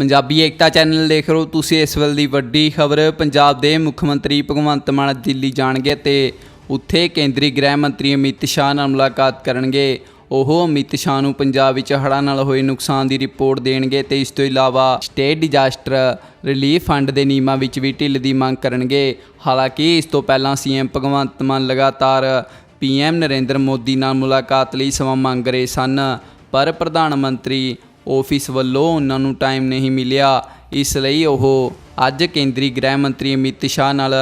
ਪੰਜਾਬੀ ਏਕਤਾ channel ਦੇਖ ਰਹੇ ਹੋ, ਤੁਸੀਂ ਇਸ ਵੇਲੇ ਦੀ ਵੱਡੀ ਖਬਰ, ਪੰਜਾਬ ਦੇ ਮੁੱਖ ਮੰਤਰੀ ਭਗਵੰਤ ਮਾਨ ਦਿੱਲੀ ਜਾਣਗੇ ਤੇ ਉੱਥੇ ਕੇਂਦਰੀ ਗ੍ਰਹਿ ਮੰਤਰੀ ਅਮਿਤ ਸ਼ਾਹ ਨਾਲ ਮੁਲਾਕਾਤ ਕਰਨਗੇ। ਉਹ ਅਮਿਤ ਸ਼ਾਹ ਨੂੰ ਪੰਜਾਬ ਵਿੱਚ ਹੜ੍ਹਾਂ ਨਾਲ ਹੋਏ ਨੁਕਸਾਨ ਦੀ ਰਿਪੋਰਟ ਦੇਣਗੇ ਤੇ ਇਸ ਤੋਂ ਇਲਾਵਾ ਸਟੇਟ ਡਿਜ਼ਾਸਟਰ ਰਿਲੀਫ ਫੰਡ ਦੇ ਨਿਯਮਾਂ ਵਿੱਚ ਵੀ ਢਿੱਲ ਦੀ ਮੰਗ ਕਰਨਗੇ। ਹਾਲਾਂਕਿ ਇਸ ਤੋਂ ਪਹਿਲਾਂ ਸੀਐਮ ਭਗਵੰਤ ਮਾਨ ਲਗਾਤਾਰ ਪੀਐਮ ਨਰਿੰਦਰ ਮੋਦੀ ਨਾਲ ਮੁਲਾਕਾਤ ਲਈ ਸਮਾਂ ਮੰਗ ਰਹੇ ਸਨ, ਪਰ ਪ੍ਰਧਾਨ ਮੰਤਰੀ ਆਫਿਸ ਵੱਲੋਂ ਉਹਨਾਂ ਨੂੰ ਟਾਈਮ ਨਹੀਂ ਮਿਲਿਆ। ਇਸ ਲਈ ਉਹ ਅੱਜ ਕੇਂਦਰੀ ਗ੍ਰਹਿ ਮੰਤਰੀ ਅਮਿਤ ਸ਼ਾਹ ਨਾਲ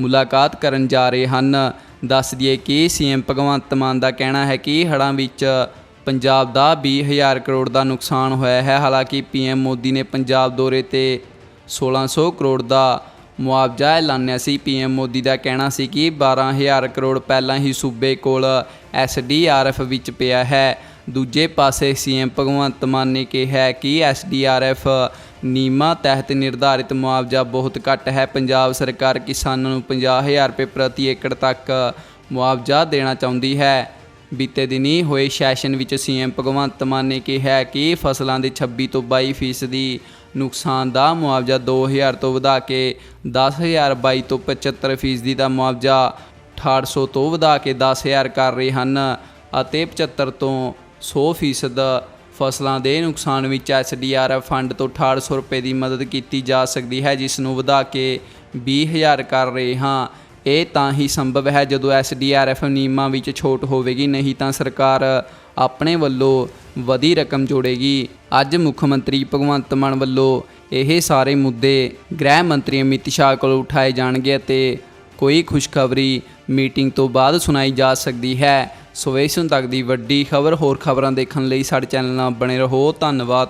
ਮੁਲਾਕਾਤ ਕਰਨ ਜਾ ਰਹੇ ਹਨ। ਦੱਸ ਦਈਏ ਕਿ ਸੀਐਮ ਭਗਵੰਤ ਮਾਨ ਦਾ ਕਹਿਣਾ ਹੈ ਕਿ ਹੜ੍ਹਾਂ ਵਿੱਚ ਪੰਜਾਬ ਦਾ 20000 ਕਰੋੜ ਦਾ ਨੁਕਸਾਨ ਹੋਇਆ ਹੈ। ਹਾਲਾਂਕਿ ਪੀਐਮ ਮੋਦੀ ਨੇ ਪੰਜਾਬ ਦੌਰੇ ਤੇ 1600 ਕਰੋੜ ਦਾ ਮੁਆਵਜ਼ਾ ਐਲਾਨਿਆ ਸੀ। ਪੀਐਮ ਮੋਦੀ ਦਾ ਕਹਿਣਾ ਸੀ ਕਿ 12000 ਕਰੋੜ ਪਹਿਲਾਂ ਹੀ ਸੂਬੇ ਕੋਲ ਐਸਡੀਆਰਐਫ ਵਿੱਚ ਪਿਆ ਹੈ। ਦੂਜੇ ਪਾਸੇ ਸੀਐਮ ਭਗਵੰਤ ਮਾਨ ਨੇ ਕਿਹਾ ਹੈ ਕਿ ਐਸਡੀਆਰਐਫ ਨੀਮਾ ਤਹਿਤ ਨਿਰਧਾਰਿਤ ਮੁਆਵਜ਼ਾ ਬਹੁਤ ਘੱਟ ਹੈ। ਪੰਜਾਬ ਸਰਕਾਰ ਕਿਸਾਨਾਂ ਨੂੰ 50000 ਰੁਪਏ ਪ੍ਰਤੀ ਏਕੜ ਤੱਕ ਮੁਆਵਜ਼ਾ ਦੇਣਾ ਚਾਹੁੰਦੀ ਹੈ। ਬੀਤੇ ਦਿਨੀ ਹੋਏ ਸੈਸ਼ਨ ਵਿੱਚ ਸੀਐਮ ਭਗਵੰਤ ਮਾਨ ਨੇ ਕਿਹਾ ਕਿ ਫਸਲਾਂ ਦੇ 26 ਤੋਂ 22 ਫੀਸਦੀ ਨੁਕਸਾਨ ਦਾ ਮੁਆਵਜ਼ਾ 2000 ਤੋਂ ਵਧਾ ਕੇ 10000 22 ਤੋਂ 75 ਫੀਸਦੀ ਦਾ ਮੁਆਵਜ਼ਾ 6800 ਤੋਂ ਵਧਾ ਕੇ 10000 ਕਰ ਰਹੇ ਹਨ ਅਤੇ 75 ਤੋਂ 100 ਫੀਸਦ ਫਸਲਾਂ ਦੇ ਨੁਕਸਾਨ ਵਿੱਚ ਐਸਡੀਆਰਐਫ ਫੰਡ ਤੋਂ 6800 ਰੁਪਏ ਦੀ ਮਦਦ ਕੀਤੀ ਜਾ ਸਕਦੀ ਹੈ, ਜਿਸ ਨੂੰ ਵਧਾ ਕੇ 20000 ਕਰ ਰਹੇ ਹਾਂ। ਇਹ ਤਾਂ ਹੀ ਸੰਭਵ ਹੈ ਜਦੋਂ ਐਸਡੀਆਰਐਫ ਨਿਯਮਾਂ ਵਿੱਚ ਛੋਟ ਹੋਵੇਗੀ, ਨਹੀਂ ਤਾਂ ਸਰਕਾਰ ਆਪਣੇ ਵੱਲੋਂ ਵਧੀ ਰਕਮ ਜੋੜੇਗੀ। ਅੱਜ ਮੁੱਖ ਮੰਤਰੀ ਭਗਵੰਤ ਮਾਨ ਵੱਲੋਂ ਇਹ ਸਾਰੇ ਮੁੱਦੇ ਗ੍ਰਹਿ ਮੰਤਰੀ ਅਮਿਤ ਸ਼ਾਹ ਕੋਲ ਉਠਾਏ ਜਾਣਗੇ ਅਤੇ ਕੋਈ ਖੁਸ਼ਖਬਰੀ ਮੀਟਿੰਗ ਤੋਂ ਬਾਅਦ ਸੁਣਾਈ ਜਾ ਸਕਦੀ ਹੈ। ਸੋ ਇਸ ਹੁਣ ਤੱਕ ਦੀ ਵੱਡੀ ਖਬਰ, ਹੋਰ ਖਬਰਾਂ ਦੇਖਣ ਲਈ ਸਾਡੇ ਚੈਨਲ ਨਾਲ ਬਣੇ ਰਹੋ। ਧੰਨਵਾਦ।